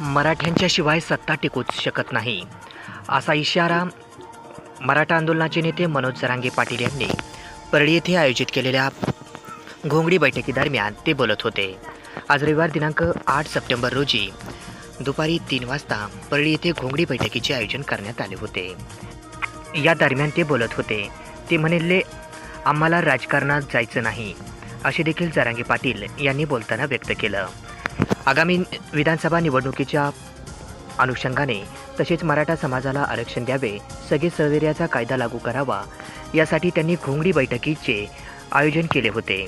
मराठ्यांच्या शिवाय सत्ता टिकूच शकत नाही. असा इशारा मराठा आंदोलनाचे नेते मनोज जरांगे पाटील यांनी परळी येथे आयोजित केलेल्या घोंगडी बैठकीदरम्यान ते बोलत होते. आज रविवार दिनांक आठ सप्टेंबर रोजी दुपारी तीन वाजता परळी येथे घोंगडी बैठकीचे आयोजन करण्यात आले होते. या दरम्यान ते बोलत होते. ते म्हणले आम्हाला राजकारणात जायचं नाही असे देखील जरांगे पाटील यांनी बोलताना व्यक्त केलं. आगामी विधानसभा निवडणुकीच्या अनुषंगाने तसेच मराठा समाजाला आरक्षण द्यावे सगळे सहवेर्याचा कायदा लागू करावा यासाठी त्यांनी घोंगडी बैठकीचे आयोजन केले होते.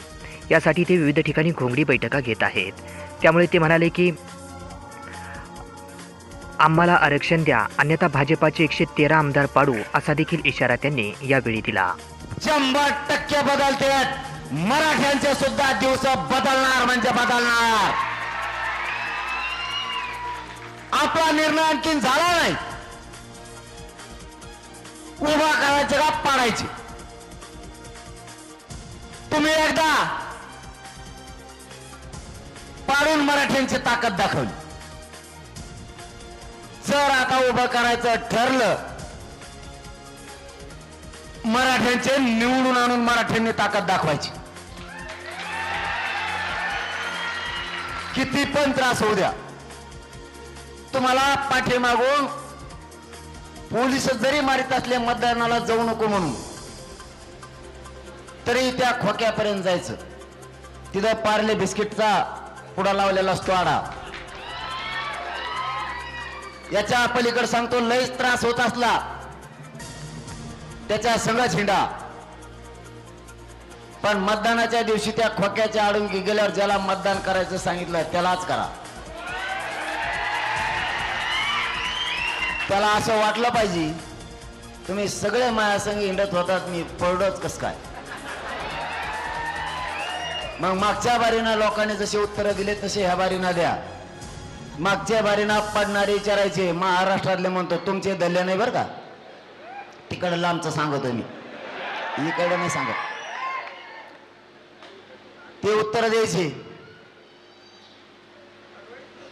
यासाठी ते विविध ठिकाणी घोंगडी बैठका घेत आहेत. त्यामुळे ते म्हणाले की आम्हाला आरक्षण द्या अन्यथा भाजपाचे एकशे तेरा आमदार पाडू असा देखील इशारा त्यांनी यावेळी दिला. शंभर टक्के बदलते मराठ्यांचे सुद्धा दिवस बदलणार म्हणजे बदलणार. आपला निर्णय आणखीन झाला नाही. उभा करायचे का पाडायचे? तुम्ही एकदा पाडून मराठ्यांची ताकद दाखवली. जर आता उभं करायचं ठरलं मराठ्यांचे निवडून आणून मराठ्यांनी ताकद दाखवायची. किती पण त्रास होऊ द्या. तुम्हाला पाठीमागून पोलीस जरी मारित असले मतदानाला जाऊ नको म्हणून. तरी त्या खोक्यापर्यंत जायचं. तिथं पार्ले बिस्किटचा पुडा लावलेला असतो आडा. याच्या पलीकडे सांगतो लयच त्रास होत असला. त्याच्या सगळा झेंडा पण मतदानाच्या दिवशी त्या खोक्याच्या आडून गेल्यावर ज्याला मतदान करायचं सांगितलं त्यालाच करा. त्याला असं वाटलं पाहिजे तुम्ही सगळे माझ्यासंग हिंडत होतात मी पडलोच कस काय? मग मागच्या बारीनं लोकांनी जसे उत्तरं दिले तसे ह्या बारीनं द्या. मागच्या बारीनं पडणारे विचारायचे महाराष्ट्रातले म्हणतो तुमचे दल्ले नाही बरं का? तिकडं लांबचं सांगतो मी. इकडं नाही सांगत. ते उत्तर द्यायचे.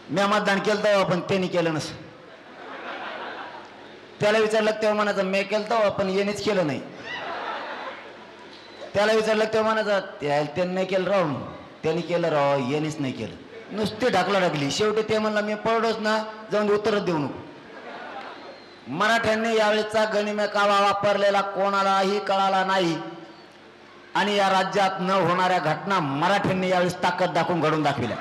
मी मतदान केलं तेव्हा पण त्यांनी केलं नस त्याला विचारलं तेव्हा म्हणायचं मी केलं तेव्हा पण येणेच केलं नाही. त्याला विचारलं तेव्हा म्हणायचं त्याला त्यांनी नाही केलं राव त्यांनी केलं राव येणेच नाही केलं. नुसती ढाकला ढाकली. शेवटी ते म्हणलं मी पडलोच ना जाऊन उत्तरच देऊ नको. मराठ्यांनी यावेळेचा गणिमे कावा वापरलेला कोणालाही कळाला नाही. आणि या राज्यात न होणाऱ्या घटना मराठ्यांनी यावेळेस ताकद दाखवून घडून दाखविल्या.